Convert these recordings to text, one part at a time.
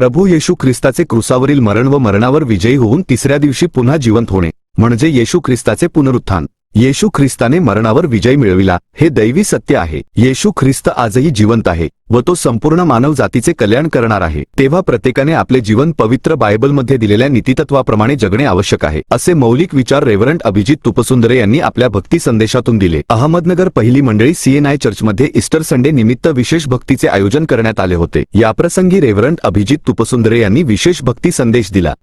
प्रभू येशू ख्रिस्ताचे क्रुसावरील मरण व मरणावर विजयी होऊन तिसऱ्या दिवशी पुन्हा जिवंत होणे म्हणजे येशू ख्रिस्ताचे पुनरुत्थान. येशू ख्रिस्ताने मरणावर विजय मिळविला. हे दैवी सत्य आहे. येशू ख्रिस्त आजही जिवंत आहे व तो संपूर्ण मानव जातीचे कल्याण करणार आहे. तेव्हा प्रत्येकाने आपले जीवन पवित्र बायबलमध्ये दिलेल्या नीतितत्वाप्रमाणे जगणे आवश्यक आहे असे मौलिक विचार रेव्हरंट अभिजित तुपसुंदरे यांनी आपल्या भक्ती संदेशातून दिले. अहमदनगर पहिली मंडळी सीएनआय चर्चमध्ये इस्टर संडे निमित्त विशेष भक्तीचे आयोजन करण्यात आले होते. याप्रसंगी रेव्हरंट अभिजित तुपसुंदरे यांनी विशेष भक्ती संदेश दिला.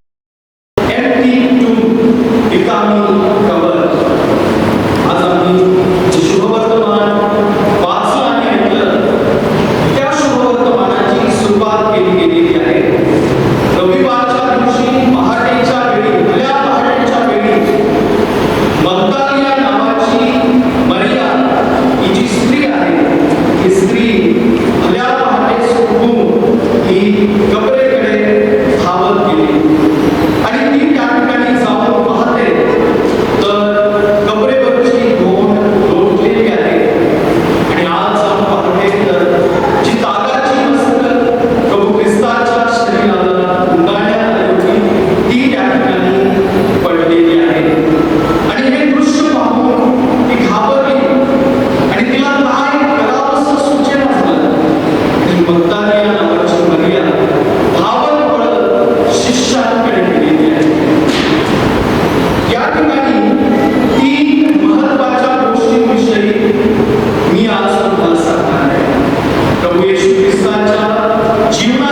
येशू ख्रिस्ताच्या जीवनातील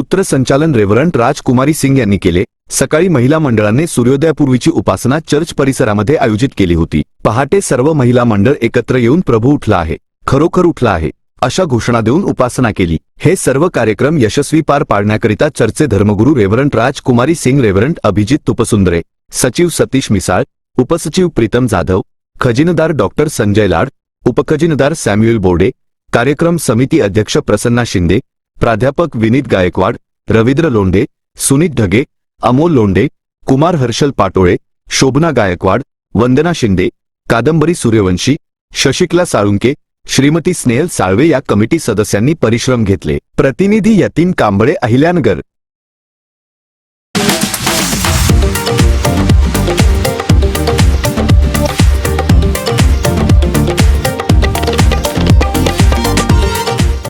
सूत्रसंचालन रेव्हरंट राजकुमारी सिंग यांनी केले. सकाळी महिला मंडळाने सूर्योदयापूर्वीची उपासना चर्च परिसरामध्ये आयोजित केली होती. पहाटे सर्व महिला मंडळ एकत्र येऊन प्रभू उठला आहे. खरोखर उठला आहे. अशा घोषणा देऊन उपासना केली. हे सर्व कार्यक्रम यशस्वी पार पाडण्याकरिता चर्चे धर्मगुरू रेव्हरंट राजकुमारी सिंग रेव्हरंट अभिजित तुपसुंदरे सचिव सतीश मिसाळ उपसचिव प्रीतम जाधव खजिनदार डॉक्टर संजय लाड उपखजिनदार सॅम्युएल बोर्डे कार्यक्रम समिती अध्यक्ष प्रसन्ना शिंदे प्राध्यापक विनीत गायकवाड रवींद्र लोंढे सुनीत ढगे अमोल लोंढे कुमार हर्षल पाटोळे शोभना गायकवाड वंदना शिंदे कादंबरी सूर्यवंशी शशिकला साळुंके श्रीमती स्नेहल साळवे या कमिटी सदस्यांनी परिश्रम घेतले. प्रतिनिधी यतीन कांबळे अहिल्यानगर.